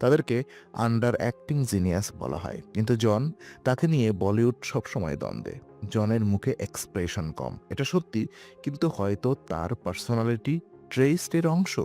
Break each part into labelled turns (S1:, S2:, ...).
S1: তাদেরকে under acting genius বলা হয়। কিন্তু জন তাকে নিয়ে বলিউড সবসময় দ্বন্দ্বে। জনের মুখে এক্সপ্রেশন কম। এটা সত্যি, কিন্তু হয়তো তার পার্সোনালিটি ট্রেস্টের অংশ।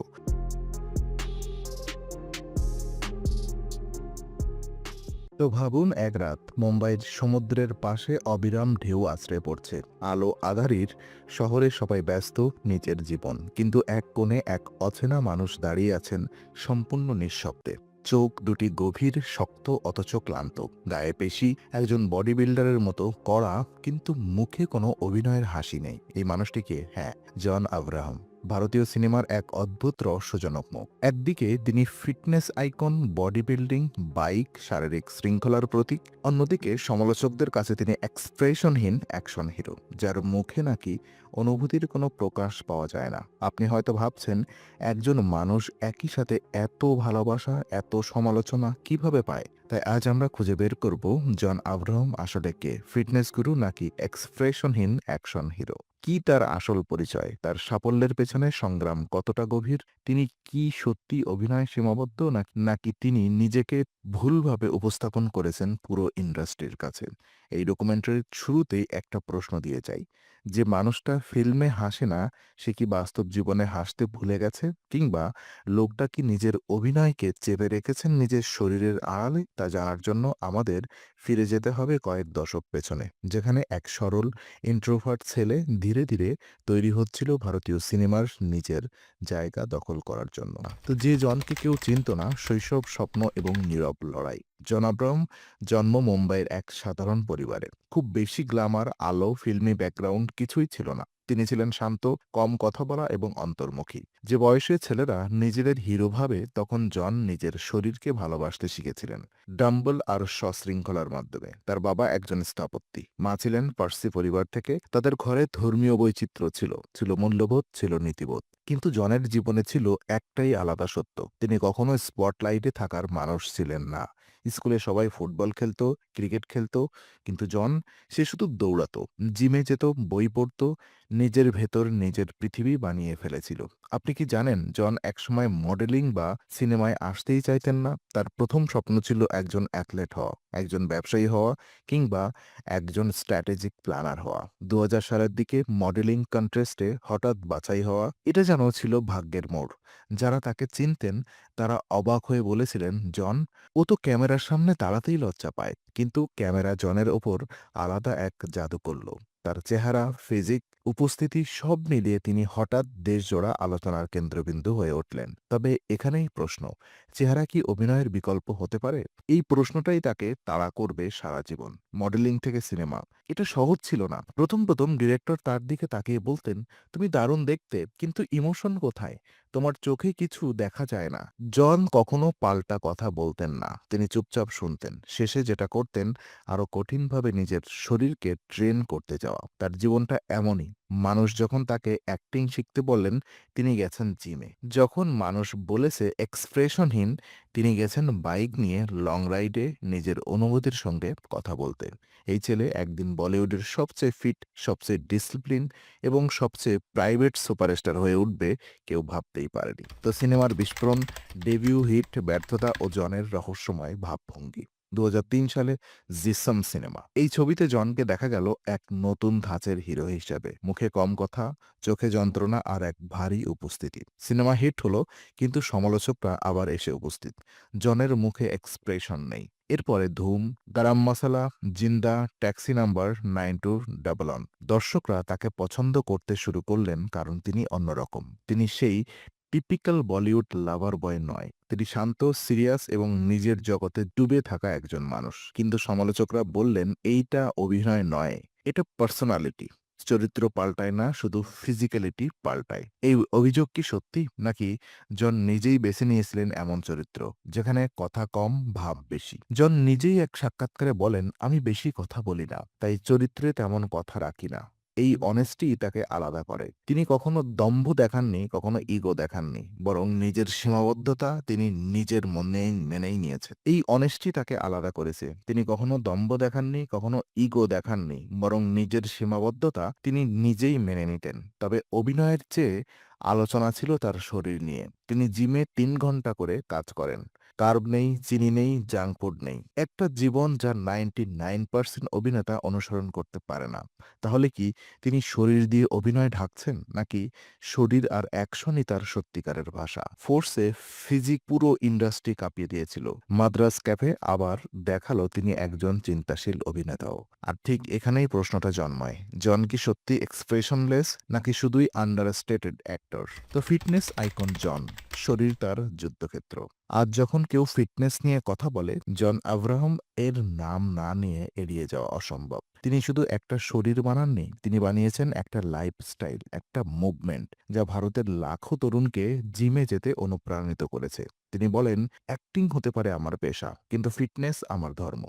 S1: তো ভাবুন এক রাত মুম্বাইয়ের সমুদ্রের পাশে অবিরাম ঢেউ আশ্রয় পড়ছে। আলো আধারির শহরে সবাই ব্যস্ত, নিজের জীবন। কিন্তু এক কোণে এক অচেনা মানুষ দাঁড়িয়ে আছেন সম্পূর্ণ নিঃশব্দে। চোখ দুটি গভীর, শক্ত, অথচ ক্লান্ত। গায়ে পেশি, একজন বডি বিল্ডারের মতো, কড়া, কিন্তু মুখে কোনো অভিনয়ের হাসি নেই। এই মানুষটিকে হ্যাঁ জন আব্রাহাম। ভারতীয় সিনেমার এক অদ্ভুত রহস্যজনক মুখ। একদিকে তিনি fitness icon body building bike, শারীরিক শৃঙ্খলার প্রতীক। অন্যদিকে সমালোচকদের কাছে তিনি এক্সপ্রেশনহীন অ্যাকশন হিরো, যার মুখে নাকি অনুভূতির কোনো প্রকাশ পাওয়া যায় না। আপনি হয়তো ভাবছেন, একজন মানুষ একই সাথে এত ভালোবাসা, এত সমালোচনা কীভাবে পায়? তাই আজ আমরা খুঁজে বের করব জন আব্রাহাম আসলে কে ফিটনেস গুরু নাকি এক্সপ্রেশনহীন অ্যাকশন হিরো। কি তার আসল পরিচয়? তার সাফল্যের পেছনে সংগ্রাম কতটা গভীর? তিনি কি সত্যি অভিনয় সীমাবদ্ধ? নাকি তিনি নিজেকে ভুলভাবে উপস্থাপন করেছেন পুরো ইন্ডাস্ট্রির কাছে? এই ডকুমেন্টারির শুরুতেই একটা প্রশ্ন দিয়ে যাই। যে মানুষটা ফিল্মে হাসে না, সে কি বাস্তব জীবনে হাসতে ভুলে গেছে? কিংবা লোকটা কি নিজের অভিনয়কে চেপে রেখেছেন নিজের শরীরের আড়ালে? তা জানার জন্য আমাদের ফিরে যেতে হবে কয়েক দশক পেছনে, যেখানে এক সরল ইন্ট্রোভার্ট ছেলে ধীরে ধীরে তৈরি হচ্ছিল ভারতীয় সিনেমার নিজের জায়গা দখল করার জন্য। তো যে জনকে কেউ চিনত না, শৈশব, স্বপ্ন এবং নীরব লড়াই। জনাব্রম জন্ম মুম্বাইয়ের এক সাধারণ পরিবারে। খুব বেশি গ্লামার আলো, ফিল্মি ব্যাকগ্রাউন্ড কিছুই ছিল না। তিনি ছিলেন শান্ত, কম কথা বলা এবং অন্তর্মুখী। যে বয়সে ছেলেরা নিজেদের হিরো ভাবে, তখন জন নিজের শরীরকে ভালোবাসতে শিখেছিলেন। ডাম্বল আর সশৃঙ্খলার মাধ্যমে। তার বাবা একজন স্থপতি মা ছিলেন পার্সি পরিবার থেকে। তাদের ঘরে ধর্মীয় বৈচিত্র্য ছিল। ছিল মূল্যবোধ, ছিল নীতিবোধ। কিন্তু জনের জীবনে ছিল একটাই আলাদা সত্য। তিনি কখনো স্পটলাইটে থাকার মানুষ ছিলেন না। স্কুলে সবাই ফুটবল খেলতো, ক্রিকেট খেলতো, কিন্তু জন সে শুধু দৌড়াতো। জিমে যেত, বই পড়তো নিজের ভেতর নিজের পৃথিবী বানিয়ে ফেলেছিল। আপনি কি জানেন, জন একসময় মডেলিং বা সিনেমায় আসতেই চাইতেন না? তার প্রথম স্বপ্ন ছিল একজন অ্যাথলেট হওয়া, একজন ব্যবসায়ী হওয়া কিংবা একজন স্ট্র্যাটেজিক প্ল্যানার হওয়া। দু হাজার সালের দিকে মডেলিং কন্টেস্টে হঠাৎ বাছাই হওয়া, এটা যেন ছিল ভাগ্যের মোড়। যারা তাকে চিনতেন, তারা অবাক হয়ে বলেছিলেন, জন, ও তো ক্যামেরার সামনে দাঁড়াতেই লজ্জা পায়। কিন্তু ক্যামেরা জনের ওপর আলাদা এক জাদু করল। তার চেহারা ফিজিক উপস্থিতি সব মিলিয়ে তিনি হঠাৎ দেশজোড়া আলোচনার কেন্দ্রবিন্দু হয়ে উঠলেন। তবে এখানেই প্রশ্ন, চেহারা কি অভিনয়ের বিকল্প হতে পারে? এই প্রশ্নটাই তাকে তাড়া করবে সারা জীবন। মডেলিং থেকে সিনেমা। এটা সহজ ছিল না। প্রথম প্রথম ডিরেক্টর তার দিকে তাকিয়ে বলতেন, তুমি দারুণ দেখতে, কিন্তু ইমোশন কোথায়? তোমার চোখে কিছু দেখা যায় না। জন কখনো পাল্টা কথা বলতেন না। তিনি চুপচাপ শুনতেন। শেষে যেটা করতেন, আরও কঠিনভাবে নিজের শরীরকে ট্রেন করতে যাওয়া। তার জীবনটা এমনই। মানুষ যখন তাকে অ্যাক্টিং শিখতে বললেন, তিনি গেছেন জিমে। যখন মানুষ বলেছে এক্সপ্রেশনহীন, তিনি গেছেন বাইক নিয়ে লং রাইডে নিজের অনুভূতির সঙ্গে কথা বলতে। এই ছেলে একদিন বলিউডের সবচেয়ে ফিট, সবচেয়ে ডিসিপ্লিন এবং সবচেয়ে প্রাইভেট সুপারস্টার হয়ে উঠবে কেউ ভাবতেই পারেনি। তো সিনেমার বিস্ফোরণ, ডেবিউ হিট, ব্যর্থতা ও জনের রহস্যময় ভাবভঙ্গি। দু হাজার তিন সালে জিসম সিনেমা। এই ছবিতে জনকে দেখা গেল এক নতুন ধাঁচের হিরো হিসেবে। মুখে কম কথা, চোখে যন্ত্রণা আর এক ভারী উপস্থিতি। সিনেমা হিট হলো, কিন্তু সমালোচকরা আবার এসে উপস্থিত। জনের মুখে এক্সপ্রেশন নেই। এরপরে Dhoom, Garam Masala, Zinda, taxi number nine two double one দর্শকরা তাকে পছন্দ করতে শুরু করলেন কারণ তিনি অন্যরকম। তিনি সেই টিপিক্যাল বলিউড লাভার বয় নয়। তিনি শান্ত, সিরিয়াস এবং নিজের জগতে ডুবে থাকা একজন মানুষ। কিন্তু সমালোচকরা বললেন, এইটা অভিনয় নয়। এটা পার্সোনালিটি। চরিত্র পাল্টায় না, শুধু ফিজিক্যালিটি পাল্টায়। এই অভিযোগ কি সত্যি? নাকি জন নিজেই বেছে নিয়েছিলেন এমন চরিত্র, যেখানে কথা কম, ভাব বেশি? জন নিজেই এক সাক্ষাৎকারে বলেন, আমি বেশি কথা বলি না, তাই চরিত্রে তেমন কথা রাখি না। এই অনেস্টি তাকে আলাদা করে। তিনি কখনো দম্ভ দেখাননি কখনো ইগো দেখাননি বরং নিজের সীমাবদ্ধতা তিনি নিজের মনে মেনেই নিয়েছেন। এই অনেস্টি তাকে আলাদা করেছে। তিনি কখনো দম্ভ দেখাননি কখনো ইগো দেখাননি বরং নিজের সীমাবদ্ধতা তিনি নিজেই মেনে নিতেন। তবে অভিনয়ের চেয়ে আলোচনা ছিল তার শরীর নিয়ে। তিনি জিমে তিন ঘণ্টা করে কাজ করেন। কার্ব নেই, চিনি নেই, জাঙ্ক ফুড নেই। একটা জীবন যা নাইনটি নাইন পার্সেন্ট অভিনেতা অনুসরণ করতে পারে না। তাহলে কি তিনি শরীর দিয়ে অভিনয় ঢাকছেন, নাকি শরীর আর অ্যাকশনই তার সত্যিকারের ভাষা? ফোর্সে ফিজিক পুরো ইন্ডাস্ট্রি কাঁপিয়ে দিয়েছিল। মাদ্রাস ক্যাফে আবার দেখাল তিনি একজন চিন্তাশীল অভিনেতাও। আর ঠিক এখানেই প্রশ্নটা জন্মায়। জন কি সত্যি এক্সপ্রেশনলেস, নাকি শুধুই আন্ডারস্টেটেড অ্যাক্টর তো ফিটনেস আইকন জন। শরীর তার যুদ্ধক্ষেত্র। আজ যখন কেউ ফিটনেস নিয়ে কথা বলে, জন আব্রাহাম এর নাম না নিয়ে এড়িয়ে যাওয়া অসম্ভব। তিনি শুধু একটা শরীর বানাননি, তিনি বানিয়েছেন একটা লাইফস্টাইল একটা মুভমেন্ট যা ভারতের লাখো তরুণকে জিমে যেতে অনুপ্রাণিত করেছে। তিনি বলেন অ্যাক্টিং হতে পারে আমার পেশা, কিন্তু ফিটনেস আমার ধর্ম।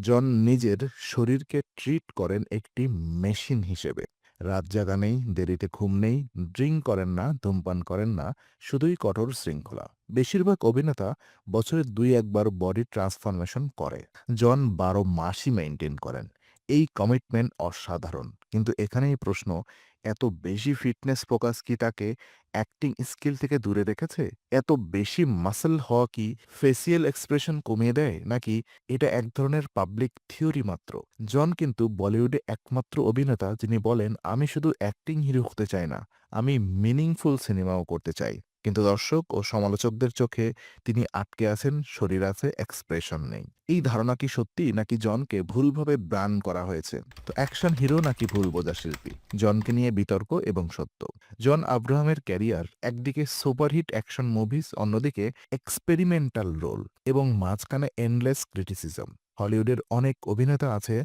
S1: জন নিজের শরীরকে ট্রিট করেন একটি মেশিন হিসেবে। রাত জাগা নেই, দেরিতে ঘুম নেই ড্রিঙ্ক করেন না, ধূমপান করেন না, শুধুই কঠোর শৃঙ্খলা। বেশিরভাগ অভিনেতা বছরে দুই একবার বডি ট্রান্সফরমেশন করে। জন বারো মাসই মেনটেন করেন। এই কমিটমেন্ট অসাধারণ। কিন্তু এখানেই প্রশ্ন এত বেশি ফিটনেস ফোকাস কি তাকে অ্যাক্টিং স্কিল থেকে দূরে রেখেছে? এত বেশি মাসেল হওয়া কি ফেসিয়াল এক্সপ্রেশন কমিয়ে দেয়? নাকি এটা এক ধরনের পাবলিক থিওরি মাত্র? জন কিন্তু বলিউডে একমাত্র অভিনেতা যিনি বলেন, আমি শুধু অ্যাক্টিং হিরো হতে চাই না, আমি মিনিংফুল সিনেমাও করতে চাই। কিন্তু দর্শক ও সমালোচকদের চোখে তিনি আটকে আছেন, শরীর আছে এক্সপ্রেশন নেই। এই ধারণা কি সত্যি নাকি জনকে ভুলভাবে ব্রান করা হয়েছে? তো অ্যাকশন হিরো নাকি ভুল বোঝা শিল্পী জনকে নিয়ে বিতর্ক এবং সত্য। জন আব্রাহামের ক্যারিয়ার একদিকে সুপারহিট অ্যাকশন মুভিজ অন্যদিকে এক্সপেরিমেন্টাল রোল এবং মাঝখানে এন্ডলেস ক্রিটিসিজম হলিউডের অনেক অভিনেতা আছে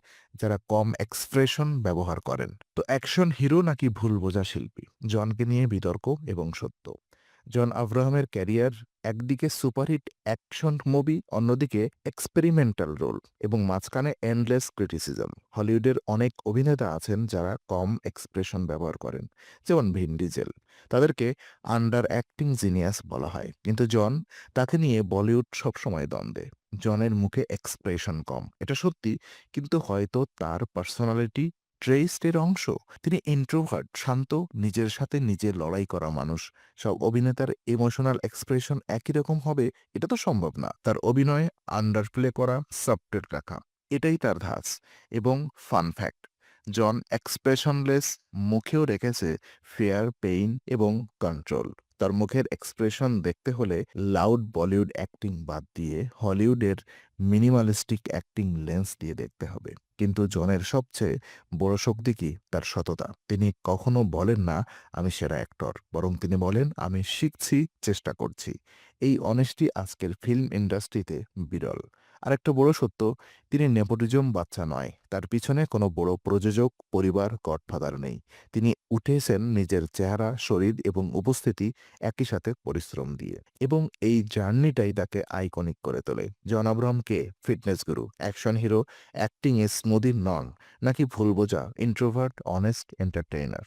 S1: যারা কম এক্সপ্রেশন ব্যবহার করেন। তো অ্যাকশন হিরো নাকি ভুল বোঝা শিল্পী জনকে নিয়ে বিতর্ক এবং সত্য। জন আব্রাহামের ক্যারিয়ার একদিকে সুপারহিট অ্যাকশন মুভি, অন্যদিকে এক্সপেরিমেন্টাল রোল এবং মাঝখানে এন্ডলেস ক্রিটিসিজম হলিউডের অনেক অভিনেতা আছেন যারা কম এক্সপ্রেশন ব্যবহার করেন, যেমন ভিন ডিজেল। তাদেরকে আন্ডার অ্যাক্টিং জিনিয়াস বলা হয়। কিন্তু জন তাকে নিয়ে বলিউড সবসময় দ্বন্দ্বে। জনের মুখে এক্সপ্রেশন কম। এটা সত্যি, কিন্তু হয়তো তার পার্সোনালিটি ট্রেস্টের অংশ। তিনি ইন্ট্রোভার্ট শান্ত, নিজের সাথে নিজে লড়াই করা মানুষ। সব অভিনেতার ইমোশনাল এক্সপ্রেশন একই রকম হবে, এটা তো সম্ভব না। তার অভিনয়ে আন্ডার প্লে করা সাবটেট রাখা এটাই তার ধাঁচ। এবং ফান ফ্যাক্ট জন এক্সপ্রেশনলেস মুখেও রেখেছে ফেয়ার পেইন এবং কন্ট্রোল তার মুখের এক্সপ্রেশন দেখতে হলে লাউড বলিউড অ্যাক্টিং বাদ দিয়ে হলিউডের মিনিমালিস্টিক অ্যাক্টিং লেন্স দিয়ে দেখতে হবে। কিন্তু জনের সবচেয়ে বড় শক্তি কি? তার সততা। তিনি কখনো বলেন না, আমি সেরা অ্যাক্টর বরং তিনি বলেন, আমি শিখছি, চেষ্টা করছি। এই অনেস্টি আজকের ফিল্ম ইন্ডাস্ট্রিতে বিরল। আরেকটা বড় সত্য, তিনি নেপোটিজম বাচ্চা নয়। তার পিছনে কোনো বড় প্রযোজক, পরিবার, গডফাদার নেই। তিনি উঠেছেন নিজের চেহারা, শরীর এবং উপস্থিতি একই সাথে পরিশ্রম দিয়ে এবং এই জার্নিটাই তাকে আইকনিক করে তোলে। John আব্রাহামকে fitness guru, action hero, acting এ স্মুদি নন নাকি ভুল বোঝা, ইন্ট্রোভার্ট, অনেস্ট এন্টারটেইনার।